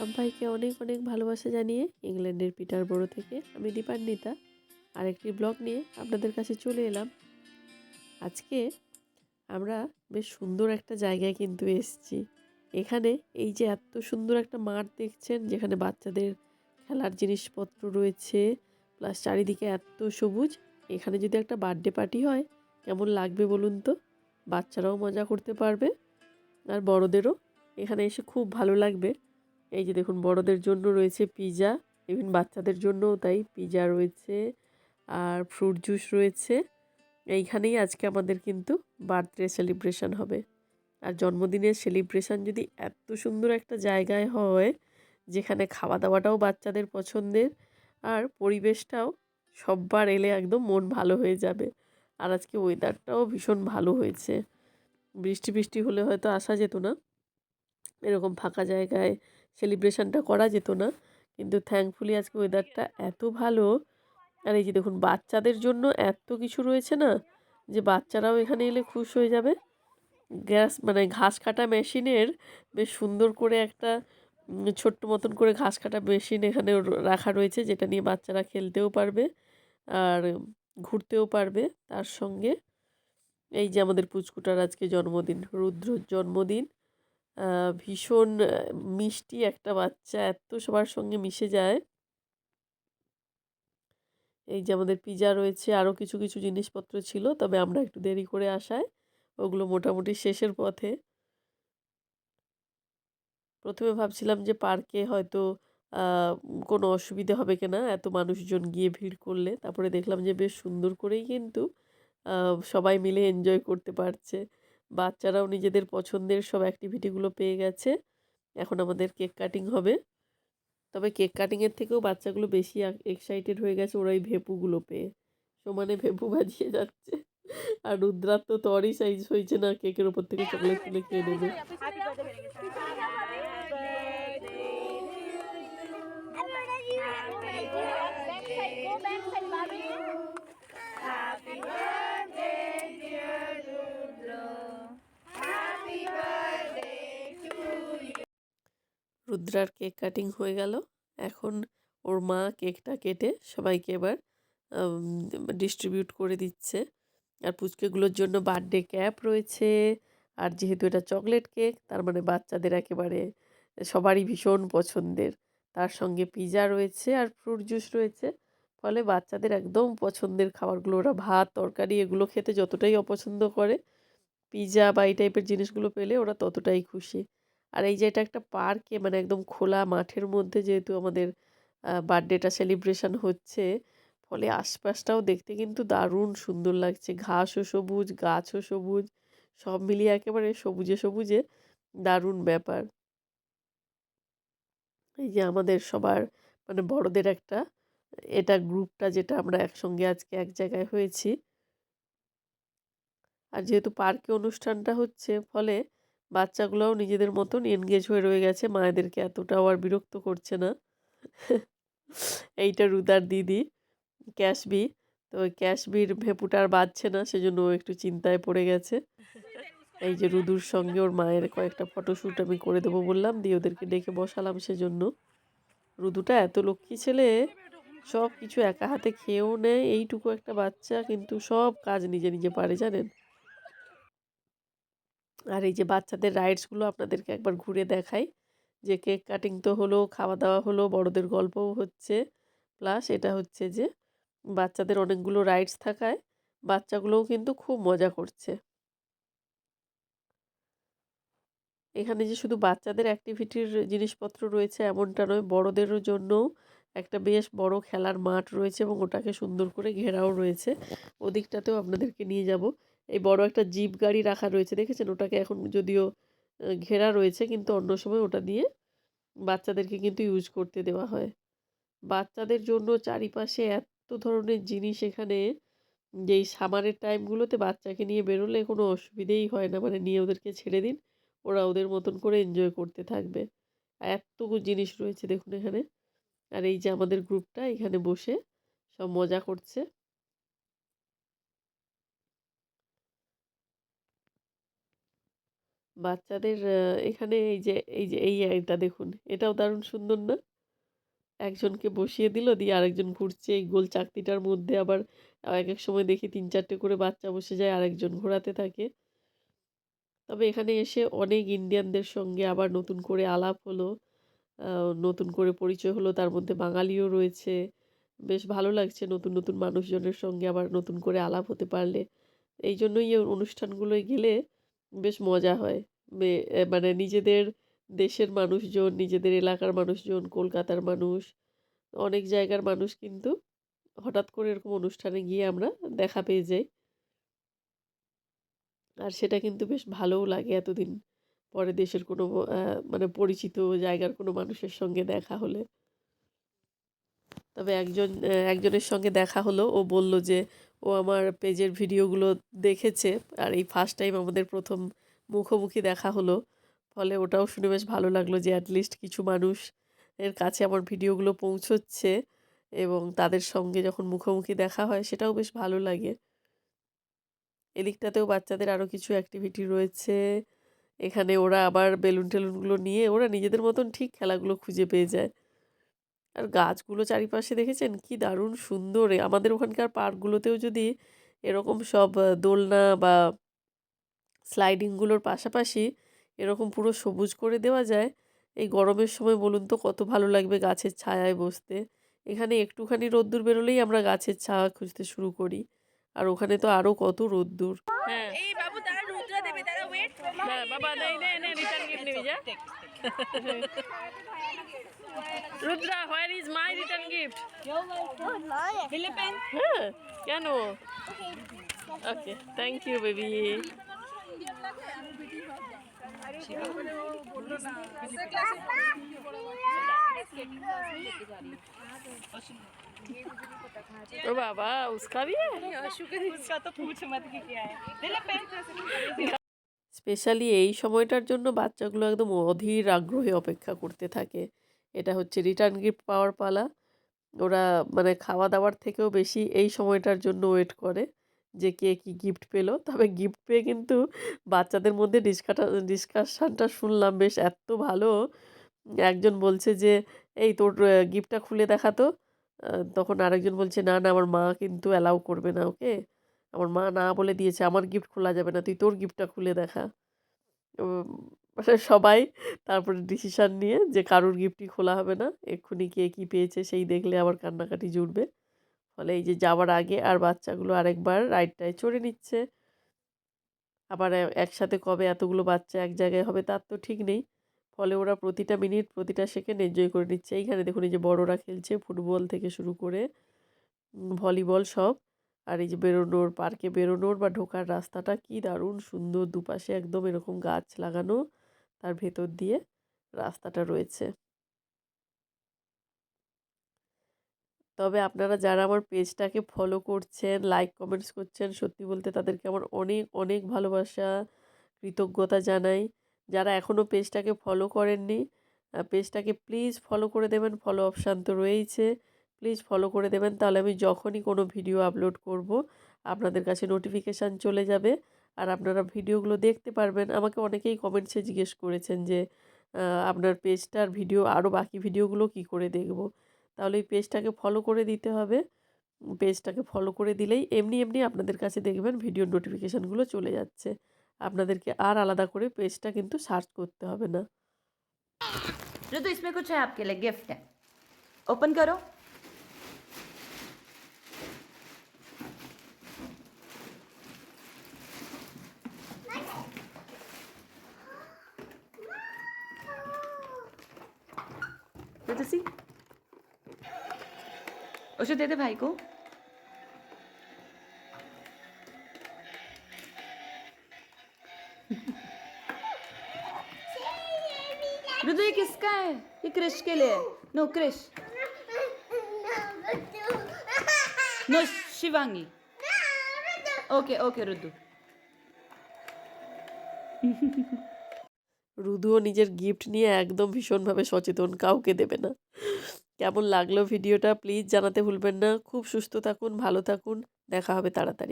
সবাইকে অনেক অনেক ভালোবাসা জানিয়ে ইংল্যান্ডের পিটার বড়ো থেকে আমি দীপান্বিতা আরেকটি ব্লগ নিয়ে আপনাদের কাছে চলে এলাম। আজকে আমরা বেশ সুন্দর একটা জায়গায় কিন্তু এসেছি। এখানে এই যে এত সুন্দর একটা মাঠ দেখছেন, যেখানে বাচ্চাদের খেলার জিনিসপত্র রয়েছে, প্লাস চারিদিকে এত সবুজ, এখানে যদি একটা বার্থডে পার্টি হয়, কেমন লাগবে বলুন তো? বাচ্চারাও মজা করতে পারবে, আর বড়দেরও। এখানে এসে খুব ভালো লাগবে। এই যে দেখুন, বড়দের জন্য রয়েছে পিজা ইভিন বাচ্চাদের জন্যও তাই পিজা রয়েছে আর ফ্রুট জুস রয়েছে। এইখানেই আজকে আমাদের কিন্তু বার্থডে সেলিব্রেশন হবে। আর জন্মদিনের সেলিব্রেশন যদি এত সুন্দর একটা জায়গায় হয়, যেখানে খাওয়া দাওয়াটাও বাচ্চাদের পছন্দের আর পরিবেশটাও সববার এলে একদম মন ভালো হয়ে যাবে। আর আজকে ওয়েদারটাও ভীষণ ভালো হয়েছে। বৃষ্টি বৃষ্টি হলে হয়তো আসা যেত না। এরকম ফাঁকা জায়গায় সেলিব্রেশনটা করা যেত না। কিন্তু থ্যাঙ্কফুলি আজকে ওয়েদারটা এত ভালো। আর এই যে দেখুন, বাচ্চাদের জন্য এত কিছু রয়েছে না, যে বাচ্চারাও এখানে এলে খুশ হয়ে যাবে। গ্যাস মানে ঘাস কাটা মেশিনের বেশ সুন্দর করে একটা ছোট্ট মতন করে ঘাস কাটা মেশিন এখানে রাখা রয়েছে, যেটা নিয়ে বাচ্চারা খেলতেও পারবে আর ঘুরতেও পারবে তার সঙ্গে। এই যে আমাদের পুচকুটার আজকে জন্মদিন, রুদ্রর জন্মদিন। ভীষণ মিষ্টি একটা বাচ্চা এত সবার সঙ্গে মিশে যায়। এই যে আমাদের পিজা রয়েছে আরও কিছু কিছু জিনিসপত্র ছিল, তবে আমরা একটু দেরি করে আসায়, ওগুলো মোটামুটি শেষের পথে। প্রথমে ভাবছিলাম যে পার্কে হয়তো কোনো অসুবিধে হবে কিনা, এত মানুষজন গিয়ে ভিড় করলে। তারপরে দেখলাম যে বেশ সুন্দর করেই কিন্তু সবাই মিলে এনজয় করতে পারছে। বাচ্চারাও নিজেদের পছন্দের সব অ্যাক্টিভিটিগুলো পেয়ে গেছে। এখন আমাদের কেক কাটিং হবে। তবে কেক কাটিংয়ের থেকেও বাচ্চাগুলো বেশি এক্সাইটেড হয়ে গেছে ওরা এই ভেপুগুলো পেয়ে। সমানে ভেপু বাজিয়ে যাচ্ছে। আর রুদ্রার তো তরই সাইজ হয়েছে না কেকের ওপর থেকে চকলেট তুলে খেয়ে নেবে। রুদ্রার কেক কাটিং হয়ে গেল। এখন ওর মা কেকটা কেটে সবাইকে এবার ডিস্ট্রিবিউট করে দিচ্ছে। আর পুচকেগুলোর জন্য বার্থডে ক্যাপ রয়েছে। আর যেহেতু এটা চকলেট কেক তার মানে বাচ্চাদের একেবারে সবারই ভীষণ পছন্দের। তার সঙ্গে পিজা রয়েছে আর ফ্রুট জুস রয়েছে। ফলে বাচ্চাদের একদম পছন্দের খাবারগুলো, ওরা ভাত, তরকারি, এগুলো খেতে যতটাই অপছন্দ করে পিজা বা এই টাইপের জিনিসগুলো পেলে ওরা ততটাই খুশি। আর এই যে এটা একটা পার্কে মানে একদম খোলা মাঠের মধ্যে যেহেতু আমাদের বার্থডেটা সেলিব্রেশন হচ্ছে, ফলে আশপাশটাও দেখতে কিন্তু দারুণ সুন্দর লাগছে। ঘাসও সবুজ গাছও সবুজ, সব মিলিয়ে একেবারে সবুজে সবুজে দারুণ ব্যাপার। এই যে আমাদের সবার মানে বড়দের একটা, এটা গ্রুপটা যেটা আমরা একসঙ্গে আজকে এক জায়গায় হয়েছি। আর যেহেতু পার্কে অনুষ্ঠানটা হচ্ছে, ফলে বাচ্চাগুলোও নিজেদের মতন এনগেজ হয়ে রয়ে গেছে। মায়েদেরকে এতটাও আর বিরক্ত করছে না। এইটা রুদার দিদি ক্যাশবি তো ওই ক্যাশবির ভেপুটা আর বাজছে না, সেজন্য ও একটু চিন্তায় পড়ে গেছে। এই যে রুদুর সঙ্গে ওর মায়ের কয়েকটা ফটোশ্যুট আমি করে দেবো বললাম, দিয়ে ওদেরকে ডেকে বসালাম সেজন্য। রুদুটা এত লক্ষ্মী ছেলে সব কিছু একা হাতে খেয়েও নেয়, এইটুকু একটা বাচ্চা, কিন্তু সব কাজ নিজে নিজে পারে, জানেন? আর এই যে বাচ্চাদের রাইডসগুলো আপনাদেরকে একবার ঘুরে দেখাই। যে কেক কাটিং তো হলো, খাওয়া দাওয়া হলো, বড়দের গল্পও হচ্ছে। প্লাস এটা হচ্ছে যে বাচ্চাদের অনেকগুলো রাইডস থাকায় বাচ্চাগুলোও কিন্তু খুব মজা করছে। এখানে যে শুধু বাচ্চাদের অ্যাক্টিভিটির জিনিসপত্র রয়েছে এমনটা নয়, বড়দেরও জন্যও একটা বেশ বড় খেলার মাঠ রয়েছে এবং ওটাকে সুন্দর করে ঘেরাও রয়েছে। ওদিকটাতেও আপনাদেরকে নিয়ে যাব। এই বড় একটা জিপ গাড়ি রাখা রয়েছে, দেখেছেন? ওটাকে এখন যদিও ঘেরা রয়েছে, কিন্তু অন্য সময় ওটা দিয়ে বাচ্চাদেরকে কিন্তু ইউজ করতে দেওয়া হয়। বাচ্চাদের জন্য চারিপাশে এত ধরনের জিনিস এখানে, যে এই সামারের টাইমগুলোতে বাচ্চাকে নিয়ে বেরোলে কোনো অসুবিধেই হয় না। মানে নিয়ে ওদেরকে ছেড়ে দিন, ওরা ওদের মতন করে এনজয় করতে থাকবে। এতটুকু জিনিস রয়েছে দেখুন এখানে। আর এই যে আমাদের গ্রুপটা এখানে বসে সব মজা করছে। বাচ্চাদের এখানে এই যে এই যে, এই এটা দেখুন, এটাও দারুণ সুন্দর না? একজনকে বসিয়ে দিল, দিয়ে আরেকজন ঘুরছে, এই গোল চাকতিটার মধ্যে আবার এক এক সময় দেখি তিন চারটে করে বাচ্চা বসে যায়, আরেকজন ঘোরাতে থাকে। তবে এখানে এসে অনেক ইন্ডিয়ানদের সঙ্গে আবার নতুন করে আলাপ হলো নতুন করে পরিচয় হলো, তার মধ্যে বাঙালিও রয়েছে। বেশ ভালো লাগছে নতুন নতুন মানুষজনের সঙ্গে আবার নতুন করে আলাপ হতে পারলে। এই জন্যই অনুষ্ঠানগুলোয় গেলে বেশ মজা হয়। মানে নিজেদের দেশের মানুষজন, নিজেদের এলাকার মানুষজন, কলকাতার মানুষ, অনেক জায়গার মানুষ কিন্তু হঠাৎ করে এরকম অনুষ্ঠানে গিয়ে আমরা দেখা পেয়ে যাই। আর সেটা কিন্তু বেশ ভালোও লাগে এতদিন পরে দেশের কোনো মানে পরিচিত জায়গার কোনো মানুষের সঙ্গে দেখা হলে। তবে একজন একজনের সঙ্গে দেখা হলো, ও বলল যে ও আমার পেজের ভিডিওগুলো দেখেছে। আর এই ফার্স্ট টাইম আমাদের প্রথম মুখোমুখি দেখা হলো। ফলে ওটাও শুনে বেশ ভালো লাগল যে অ্যাটলিস্ট কিছু মানুষ এর কাছে আমার ভিডিওগুলো পৌঁছচ্ছে এবং তাদের সঙ্গে যখন মুখোমুখি দেখা হয় সেটাও বেশ ভালো লাগে। এদিকটাতেও বাচ্চাদের আরও কিছু অ্যাক্টিভিটি রয়েছে। এখানে ওরা আবার বেলুন টেলুনগুলো নিয়ে ওরা নিজেদের মতন ঠিক খেলাগুলো খুঁজে পেয়ে যায়। আর গাছগুলো চারিপাশে দেখেছেন? কি দারুণ সুন্দর আমাদের ওখানকার পার্কগুলোতেও যদি এরকম সব দোলনা বা স্লাইডিংগুলোর পাশাপাশি এরকম পুরো সবুজ করে দেওয়া যায় এই গরমের সময় বলুন তো কত ভালো লাগবে গাছের ছায়ায় বসতে। এখানে একটুখানি রোদ্দুর বেরোলেই আমরা গাছের ছায়া খুঁজতে শুরু করি। আর ওখানে তো আরও কত রোদ্দুর। হ্যাঁ। এই বাবু তারা রুদ্রা দেবে তারা ওয়েট বাবা নেই নেই নেই রিটার্ন গিফট নিবি যা। Rudra where is my return gift দিলে পেন হ্যাঁ কেন ওকে থ্যাংক ইউ বেবি ओ बाबा उसका भी है उसका तो पूछ मत कि क्या है दिले पेन স্পেশালি এই সময়টার জন্য বাচ্চাগুলো একদম অধীর আগ্রহে অপেক্ষা করতে থাকে এটা হচ্ছে রিটার্ন গিফট পাওয়ার পালা। ওরা মানে খাওয়া দাওয়ার থেকেও বেশি এই সময়টার জন্য ওয়েট করে যে কে কী গিফট পেল। তবে গিফট পেয়ে কিন্তু বাচ্চাদের মধ্যে ডিসকাটা, ডিসকাশানটা শুনলাম বেশ এত ভালো। একজন বলছে যে, এই তোর গিফটটা খুলে দেখাতো তখন আরেকজন বলছে, না না, আমার মা কিন্তু অ্যালাউ করবে না, ওকে? আমার মা না বলে দিয়েছে, আমার গিফট খোলা যাবে না, তুই তোর গিফটটা খুলে দেখা। সবাই তারপরে ডিসিশন নিয়ে যে কারোর গিফটই খোলা হবে না, এক্ষুনি কে কী পেয়েছে সেই দেখলে আবার কান্নাকাটি জুড়বে। ফলে এই যে যাওয়ার আগে আর বাচ্চাগুলো আরেকবার রাইডটায় চড়ে নিচ্ছে। আবার একসাথে কবে এতগুলো বাচ্চা এক জায়গায় হবে তার তো ঠিক নেই। ফলে ওরা প্রতিটা মিনিট প্রতিটা সেকেন্ড এনজয় করে নিচ্ছে। এইখানে দেখুন এই যে বড়রা খেলছে ফুটবল থেকে শুরু করে ভলিবল সব। আর এই যে বেরোনোর পার্কে বেরোনোর বা ঢোকার রাস্তাটা কি দারুণ সুন্দর দুপাশে একদম এরকম গাছ লাগানো। তার ভেতর দিয়ে রাস্তাটা রয়েছে। তবে আপনারা যারা আমার পেজটাকে ফলো করছেন লাইক কমেন্টস করছেন, সত্যি বলতে তাদেরকে আমার অনেক অনেক ভালোবাসা, কৃতজ্ঞতা জানাই। যারা এখনও পেজটাকে ফলো করেননি পেজটাকে প্লিজ ফলো করে দেবেন। ফলো অপশান তো রয়েইছে। প্লিজ ফলো করে দেবেন। তাহলে আমি যখনই কোনো ভিডিও আপলোড করব, আপনাদের কাছে নোটিফিকেশান চলে যাবে। আর আপনারা ভিডিওগুলো দেখতে পারবেন আমাকে অনেকেই কমেন্টসে জিজ্ঞেস করেছেন যে আহ, আপনার পেজটার ভিডিও আরও বাকি ভিডিওগুলো কি করে দেখব তাহলে এই পেজটাকে ফলো করে দিতে হবে পেজটাকে ফলো করে দিলেই এমনি এমনি আপনাদের কাছে দেখবেন ভিডিওর নোটিফিকেশানগুলো চলে যাচ্ছে আপনাদেরকে আর আলাদা করে পেজটা কিন্তু সার্চ করতে হবে না ऋतु इसमें कुछ है आपके लिए गिफ्ट है ओपन करो ऋतु सी उसे दे दे भाई को। ऋतु ये किसका है? ये क्रिश के लिए। No Krish no Shivangi. Okay okay Rudu. রুদুও নিজের গিফট নিয়ে একদম ভীষণভাবে সচেতন, কাউকে দেবে না। কেমন লাগল ভিডিওটা প্লিজ জানাতে ভুলবেন না। খুব সুস্থ থাকুন, ভালো থাকুন। দেখা হবে তাড়াতাড়ি।